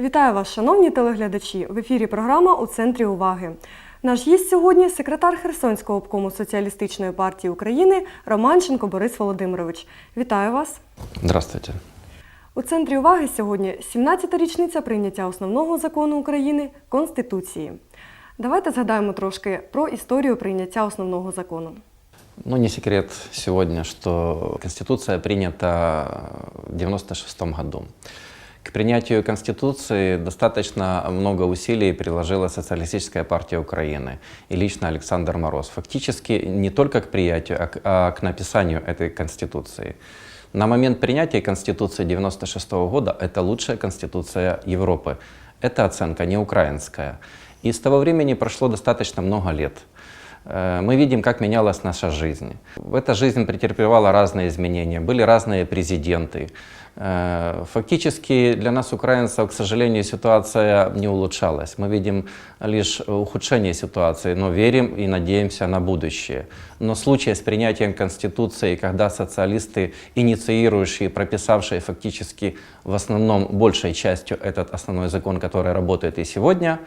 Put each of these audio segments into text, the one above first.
Вітаю вас, шановні телеглядачі! В ефірі програма у центрі уваги. Наш гість сьогодні секретар Херсонського обкому Соціалістичної партії України Романченко Борис Володимирович. Вітаю вас! Здравствуйте. У центрі уваги сьогодні 17-та річниця прийняття основного закону України Конституції. Давайте згадаємо трошки про історію прийняття основного закону. Ну, не секрет сегодня, что Конституция принята в 96 году. К принятию Конституции достаточно много усилий приложила Социалистическая партия Украины и лично Александр Мороз. Фактически не только к приятию, а к, а написанию этой Конституции. На момент принятия Конституции 96 года это лучшая Конституция Европы. Эта оценка не украинская. И с того времени прошло достаточно много лет. Э, Мы видим, как менялась наша жизнь. Эта жизнь претерпевала разные изменения, были разные президенты. Э, Фактически для нас, украинцев, к сожалению, ситуация не улучшалась. Мы видим лишь ухудшение ситуации, но верим и надеемся на будущее. Но случай с принятием Конституции, когда социалисты, инициирующие, прописавшие фактически в основном большей частью этот основной закон, который работает и сегодня,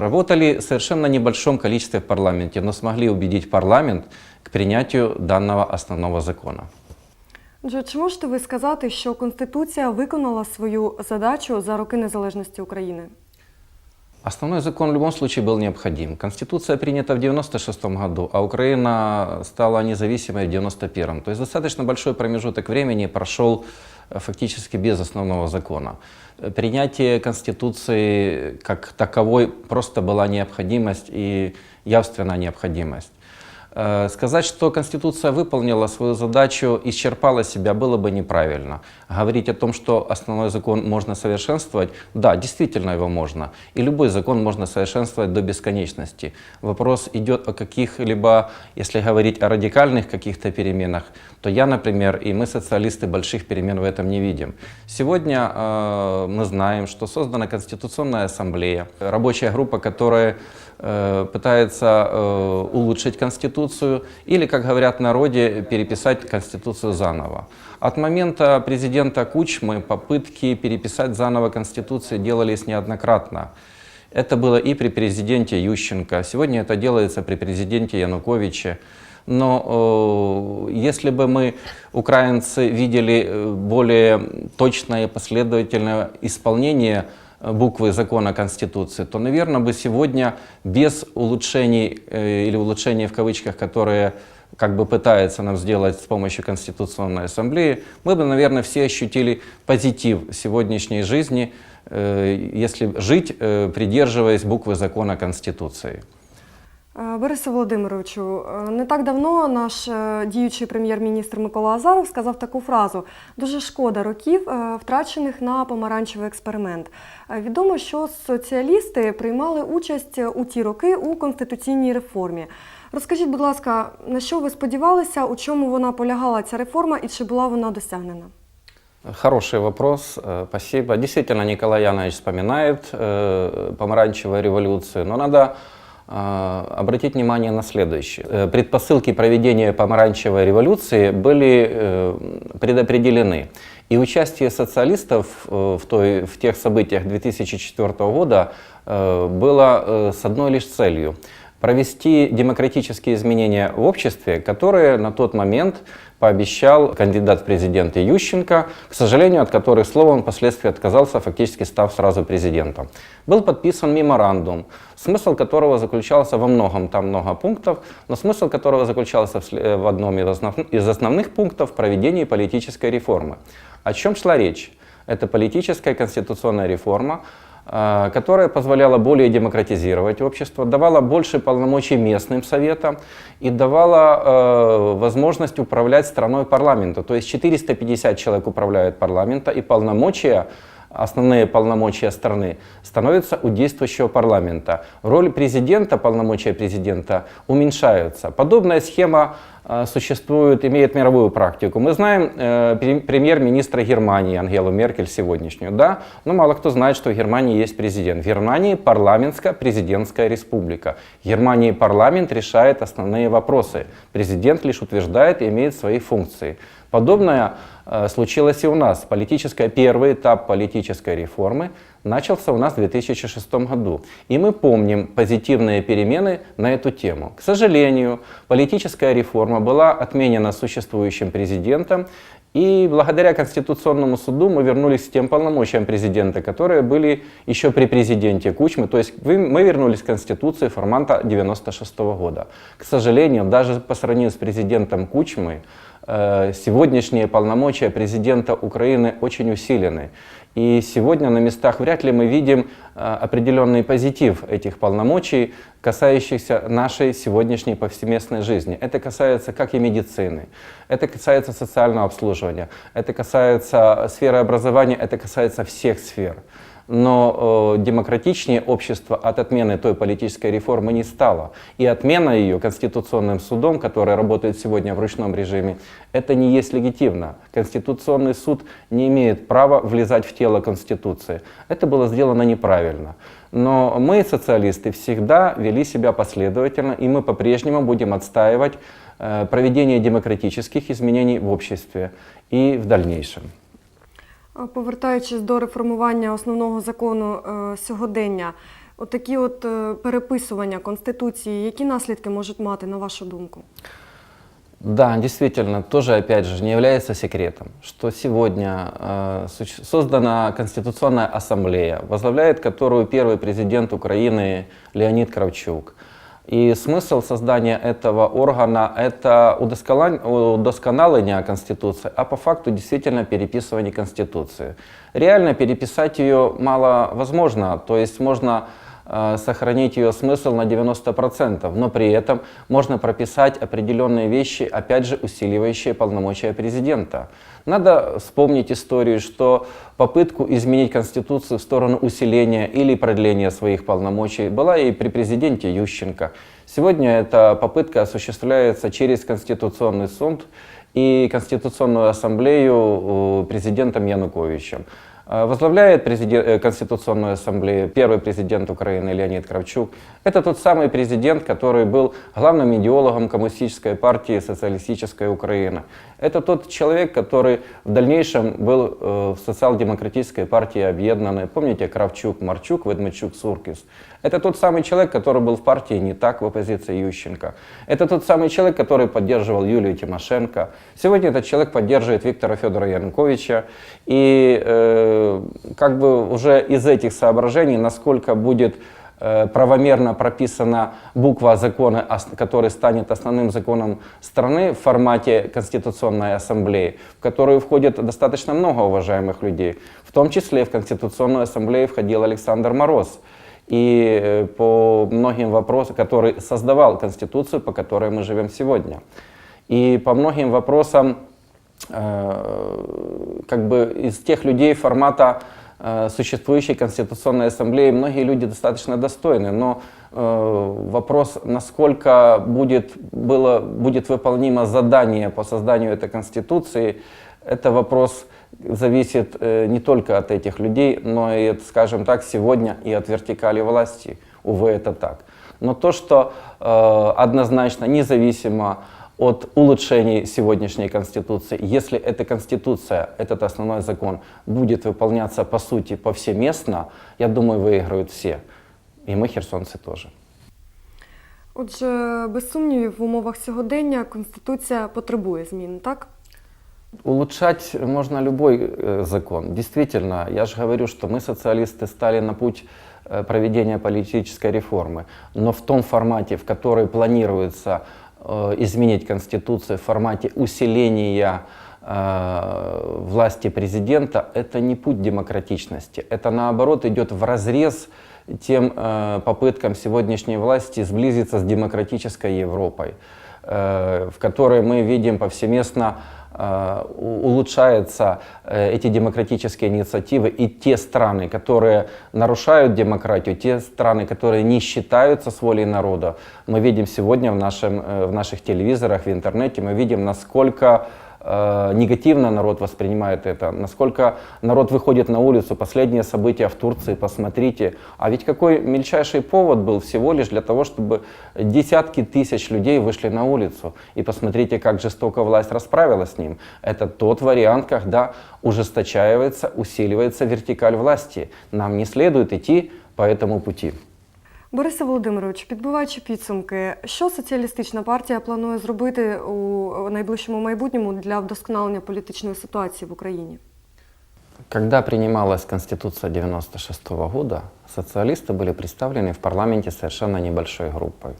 работали в совершенно небольшом количестве в парламенте, но смогли убедить парламент к принятию данного основного закона. Отже, чи можете ви сказати, що Конституція виконала свою задачу за роки незалежності України? Основной закон в любом случае был необходим. Конституция принята в 1996 году, а Украина стала независимой в 1991. То есть достаточно большой промежуток времени прошел э, фактически без основного закона. Принятие Конституции как таковой просто была необходимость и явственная необходимость. Э, Сказать, что Конституция выполнила свою задачу, исчерпала себя, было бы неправильно. Говорить о том, что основной закон можно совершенствовать, да, действительно его можно. И любой закон можно совершенствовать до бесконечности. Вопрос идет о каких-либо, если говорить о радикальных каких-то переменах, то я, например, и мы, социалисты, больших перемен в этом не видим. Сегодня э, мы знаем, что создана Конституционная ассамблея, рабочая группа, которая э, пытается э, улучшить Конституцию или, как говорят в народе, переписать Конституцию заново. От момента президента Кучмы попытки переписать заново Конституцию делались неоднократно. Это было и при президенте Ющенко, сегодня это делается при президенте Януковиче. Но э, если бы мы, украинцы, видели э, более точное и последовательное исполнение буквы закона Конституции, то, наверное, бы сегодня без улучшений э, или улучшений в кавычках, которые как бы пытается нам сделать с помощью Конституционной Ассамблеи, мы бы, наверное, все ощутили позитив сегодняшней жизни, э, если жить, э, придерживаясь буквы закона Конституции. Е, Борисе Володимировичу, е, не так давно наш е, діючий прем'єр-міністр Микола Азаров сказав таку фразу: дуже шкода років, е, втрачених на помаранчевий експеримент. Е, Відомо, що соціалісти приймали участь у ті роки у конституційній реформі. Розкажіть, будь ласка, на що ви сподівалися, у чому вона полягала ця реформа і чи була вона досягнена? Хороший вопрос, э, спасибо. Действительно, Николай Янович вспоминает э, помаранчевую революцию, но надо э, обратить внимание на следующее. Э, Предпосылки проведения помаранчевой революции были э, предопределены. И участие социалистов э, в, той, в тех событиях 2004 года было с одной лишь целью провести демократические изменения в обществе, которые на тот момент пообещал кандидат в президенты Ющенко, к сожалению, от которых слова он впоследствии отказался, фактически став сразу президентом. Был подписан меморандум, смысл которого заключался во многом, там много пунктов, но смысл которого заключался в в одном из основ- из основных пунктов – проведении политической реформы. О чем шла речь? Это политическая конституционная реформа, э, которая позволяла более демократизировать общество, давала больше полномочий местным советам и давала э, возможность управлять страной парламента. То есть 450 человек управляют парламента, и полномочия, основные полномочия страны становятся у действующего парламента. Роль президента, полномочия президента уменьшаются. Подобная схема э, существует, имеет мировую практику. Мы знаем э, пре- премьер-министра Германии Ангелу Меркель сегодняшнюю, да, но мало кто знает, что в Германии есть президент. В Германии парламентско-президентская республика. В Германии парламент решает основные вопросы. Президент лишь утверждает и имеет свои функции. Подобное э, случилось и у нас. Политическая, первый этап политической реформы начался у нас в 2006 году. И мы помним позитивные перемены на эту тему. К сожалению, политическая реформа была отменена существующим президентом, и благодаря Конституционному суду мы вернулись к тем полномочиям президента, которые были еще при президенте Кучмы. То есть мы вернулись к Конституции формата 96 года. К сожалению, даже по сравнению с президентом Кучмой, э, сегодняшние полномочия президента Украины очень усилены. И сегодня на местах вряд ли мы видим э, определенный позитив этих полномочий, касающихся нашей сегодняшней повсеместной жизни. Это касается как и медицины, это касается социального обслуживания, это касается сферы образования, это касается всех сфер. Но э, демократичнее общество от отмены той политической реформы не стало. И отмена ее Конституционным судом, который работает сегодня в ручном режиме, это не есть легитимно. Конституционный суд не имеет права влезать в тело Конституции. Это было сделано неправильно. Но мы, социалисты, всегда вели себя последовательно, и мы по-прежнему будем отстаивать э, проведение демократических изменений в обществе и в дальнейшем. А Повертаючись до реформування основного закону е, сьогодення, отакі от е, переписування Конституції, які наслідки можуть мати, на вашу думку? Да, действительно, тоже, опять же, не является секретом, что сегодня э, суч- создана Конституционная ассамблея, возглавляет которую первый президент Украины Леонид Кравчук. И смысл создания этого органа – это удосконаление Конституции, а по факту действительно переписывание Конституции. Реально переписать ее мало возможно, то есть можно сохранить ее смысл на 90%, но при этом можно прописать определенные вещи, опять же, усиливающие полномочия президента. Надо вспомнить историю, что попытку изменить Конституцию в сторону усиления или продления своих полномочий была и при президенте Ющенко. Сегодня эта попытка осуществляется через Конституционный суд и Конституционную ассамблею э, президентом Януковичем. Э, Возглавляет президент, э, Конституционную ассамблею первый президент Украины Леонид Кравчук. Это тот самый президент, который был главным идеологом коммунистической партии «Социалистическая Украина». Это тот человек, который в дальнейшем был э, в социал-демократической партии объединенной. Помните Кравчук, Марчук, Ведмичук, Суркис? Это тот самый человек, который был в партии не так в оппозиции Ющенко. Это тот самый человек, который поддерживал Юлию Тимошенко. Сегодня этот человек поддерживает Виктора Федора Януковича. И э, как бы уже из этих соображений, насколько будет э, правомерно прописана буква закона, который станет основным законом страны в формате Конституционной Ассамблеи, в которую входит достаточно много уважаемых людей. В том числе в Конституционную Ассамблею входил Александр Мороз. И э, по многим вопросам, который создавал Конституцию, по которой мы живем сегодня. И по многим вопросам э, как бы из тех людей формата э, существующей Конституционной Ассамблеи многие люди достаточно достойны, но э, вопрос, насколько будет, было, будет выполнимо задание по созданию этой Конституции, это вопрос зависит э, не только от этих людей, но и, скажем так, сегодня и от вертикали власти. Увы, это так. Но то, что э, однозначно, независимо от улучшений сегодняшней Конституции, если эта Конституция, этот основной закон будет выполняться по сути повсеместно, я думаю, выиграют все. И мы, херсонцы, тоже. Отже, без сумнівів, в умовах сьогодення Конституція потребує змін, так? Улучшать можно любой э, закон. Действительно, я же говорю, что мы, социалисты, стали на путь э, проведения политической реформы. Но в том формате, в который планируется э, изменить Конституцию, в формате усиления э, власти президента, это не путь демократичности. Это, наоборот, идет в разрез тем э, попыткам сегодняшней власти сблизиться с демократической Европой. э, в которой мы видим повсеместно э, улучшаются э, эти демократические инициативы и те страны, которые нарушают демократию, те страны, которые не считаются с волей народа. Мы видим сегодня в, нашем, э, в наших телевизорах, в интернете, мы видим, насколько э, негативно народ воспринимает это, насколько народ выходит на улицу, последние события в Турции, посмотрите. А ведь какой мельчайший повод был всего лишь для того, чтобы десятки тысяч людей вышли на улицу. И посмотрите, как жестоко власть расправилась с ним. Это тот вариант, когда ужесточается, усиливается вертикаль власти. Нам не следует идти по этому пути. Борисе Володимировичу, підбиваючи підсумки, що соціалістична партія планує зробити у найближчому майбутньому для вдосконалення політичної ситуації в Україні? Когда принималась Конституция 96 года, социалисты были представлены в парламенте совершенно небольшой группой.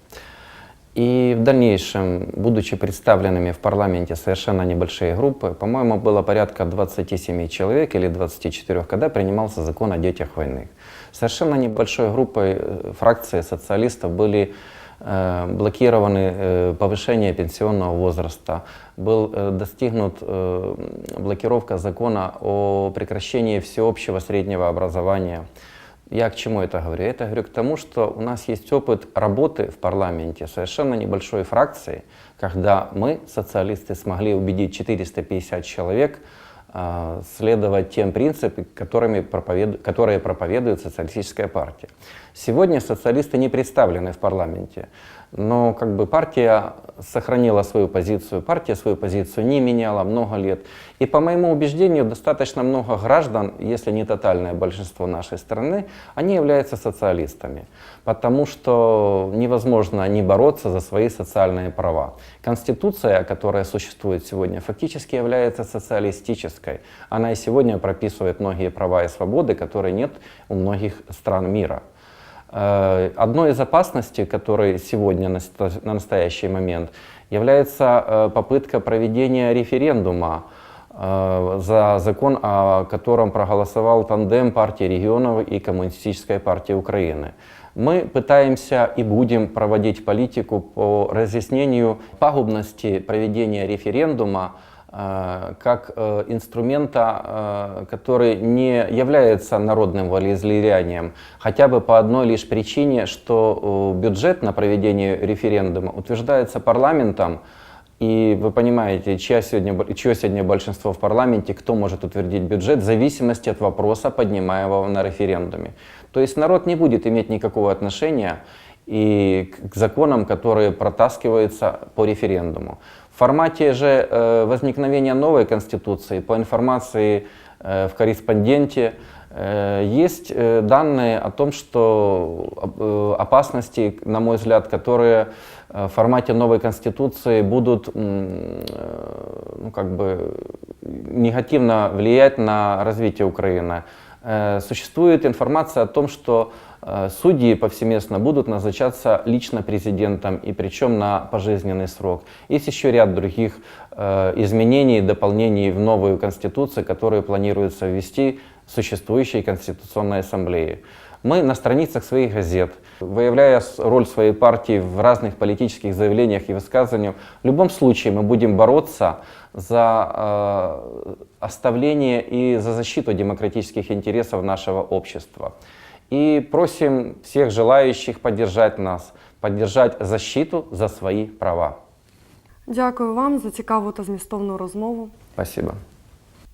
И в дальнейшем, будучи представленными в парламенте совершенно небольшие группы, по-моему, было порядка 27 человек или 24, когда принимался закон о детях войны. Совершенно небольшой группой э, фракции социалистов были э, блокированы э, повышение пенсионного возраста, был достигнут блокировка закона о прекращении всеобщего среднего образования. Я к чему это говорю? Я это говорю к тому, что у нас есть опыт работы в парламенте совершенно небольшой фракции, когда мы, социалисты, смогли убедить 450 человек следовать тем принципам, которыми проповеду- которые проповедует социалистическая партия. Сегодня социалисты не представлены в парламенте, но как бы партия сохранила свою позицию, партия свою позицию не меняла много лет. И по моему убеждению, достаточно много граждан, если не тотальное большинство нашей страны, они являются социалистами, потому что невозможно не бороться за свои социальные права. Конституция, которая существует сегодня, фактически является социалистической. Она и сегодня прописывает многие права и свободы, которые нет у многих стран мира. Э, Одной из опасностей, которой сегодня на настоящий момент, является э, попытка проведения референдума э, за закон, о котором проголосовал тандем партии регионов и Коммунистической партии Украины. Мы пытаемся и будем проводить политику по разъяснению пагубности проведения референдума как э, инструмента, э, который не является народным волеизлиянием, хотя бы по одной лишь причине, что э, бюджет на проведение референдума утверждается парламентом, и вы понимаете, чья сегодня, чье сегодня большинство в парламенте, кто может утвердить бюджет, в зависимости от вопроса, поднимаемого на референдуме. То есть народ не будет иметь никакого отношения и к законам, которые протаскиваются по референдуму. В формате же э, возникновения новой Конституции, по информации э, в корреспонденте, э, есть данные о том, что опасности, на мой взгляд, которые в формате новой Конституции будут ну, как бы негативно влиять на развитие Украины. Существует информация о том, что судьи повсеместно будут назначаться лично президентом, и причем на пожизненный срок. Есть еще ряд других э, изменений, дополнений в новую Конституцию, которые планируется ввести существующей Конституционной Ассамблеей. Мы на страницах своих газет, выявляя роль своей партии в разных политических заявлениях и высказываниях, в любом случае мы будем бороться за э, оставление и за защиту демократических интересов нашего общества. И просим всех желающих поддержать нас, поддержать защиту за свои права. Дякую вам за цікаву та змістовну розмову. Спасибо.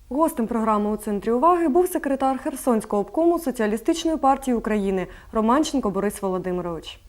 Гостем програми у центрі уваги був секретар Херсонського обкому Соціалістичної партії України Романченко Борис Володимирович.